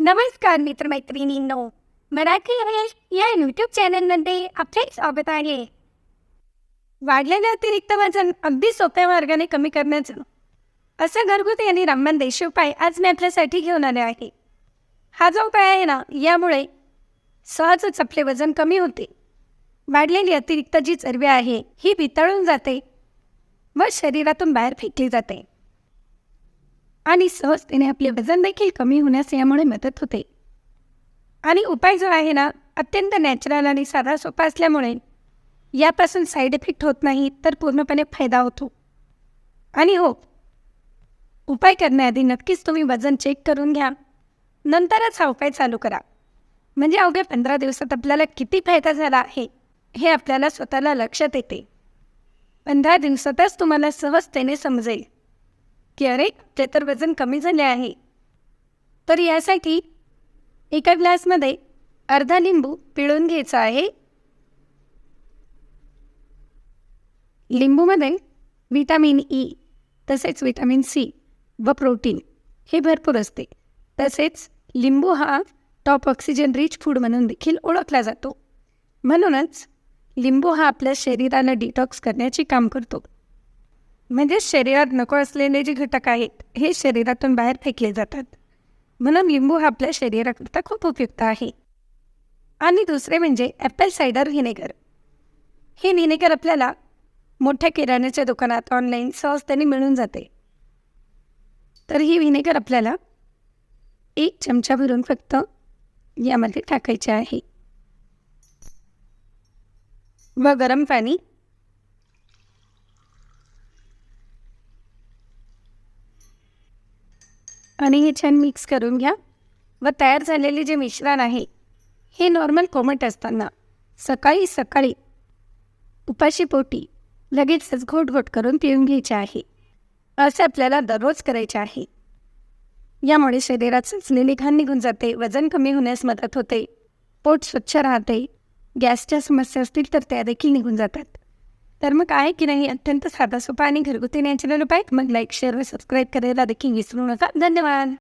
नमस्कार मित्रमैत्रिणींनो मराठी रेल या यूट्यूब चॅनलमध्ये आपले स्वागत आहे. वाढलेले अतिरिक्त वजन अगदी सोप्या मार्गाने कमी करण्याचं असं घरगुती आणि रामबाण देशोपाय आज मी आपल्यासाठी घेऊन आले आहे. हा जो उपाय आहे ना यामुळे सहजच आपले वजन कमी होते. वाढलेली अतिरिक्त जी चरबी आहे ही वितळून जाते व शरीरातून बाहेर फेकली जाते. आणि सहजतेने आपले वजन देखील कमी होण्यास यामुळे मदत होते. आणि उपाय जो आहे ना अत्यंत नॅचरल आणि साधा सोपा असल्यामुळे यापासून साईड इफेक्ट होत नाही तर पूर्णपणे फायदा होतो. आणि हो उपाय करण्याआधी नक्कीच तुम्ही वजन चेक करून घ्या. नंतरच हा उपाय चालू करा. म्हणजे अवघ्या पंधरा दिवसात आपल्याला किती फायदा झाला आहे हे आपल्याला स्वतःला लक्षात येते. पंधरा दिवसातच तुम्हाला सहजतेने समजेल की अरे ते तर वजन कमी झाले आहे. तर यासाठी एका ग्लासमध्ये अर्धा लिंबू पिळून घ्यायचा आहे. लिंबूमध्ये व्हिटॅमिन ई तसेच विटॅमिन सी व प्रोटीन हे भरपूर असते. तसेच लिंबू हा टॉप ऑक्सिजन रिच फूड म्हणून देखील ओळखला जातो. म्हणूनच लिंबू हा आपल्या शरीराला डिटॉक्स करण्याचे काम करतो. म्हणजे शरीरात नको असलेले जे घटक आहेत हे शरीरातून बाहेर फेकले जातात. म्हणून लिंबू हा आपल्या शरीराकरता खूप उपयुक्त आहे. आणि दुसरे म्हणजे ॲपल सायडर व्हिनेगर हे व्हिनेगर आपल्याला मोठ्या किराण्याच्या दुकानात ऑनलाईन सहजतेने मिळून जाते. तर ही व्हिनेगर आपल्याला एक चमचा भरून फक्त यामध्ये टाकायचे आहे. व गरम पाणी. आणि हे छान मिक्स करून घ्या. व तयार झालेले जे मिश्रण आहे हे नॉर्मल कोमट असताना सकाळी सकाळी उपाशी पोटी लगेचच घोट घोट करून पिऊन घ्यायचे आहे. असे आपल्याला दररोज करायचे आहे. यामुळे शरीरात सचलेली घाण निघून जाते वजन कमी होण्यास मदत होते पोट स्वच्छ राहते गॅसच्या समस्या असतील तर त्या देखील निघून जातात. तर मग आहे की नाही? अत्यंत साधा सोपा आणि घरगुती नॅचरल उपाय. मग लाईक शेअर व सबस्क्राईब करायला देखील विसरू नका. धन्यवाद!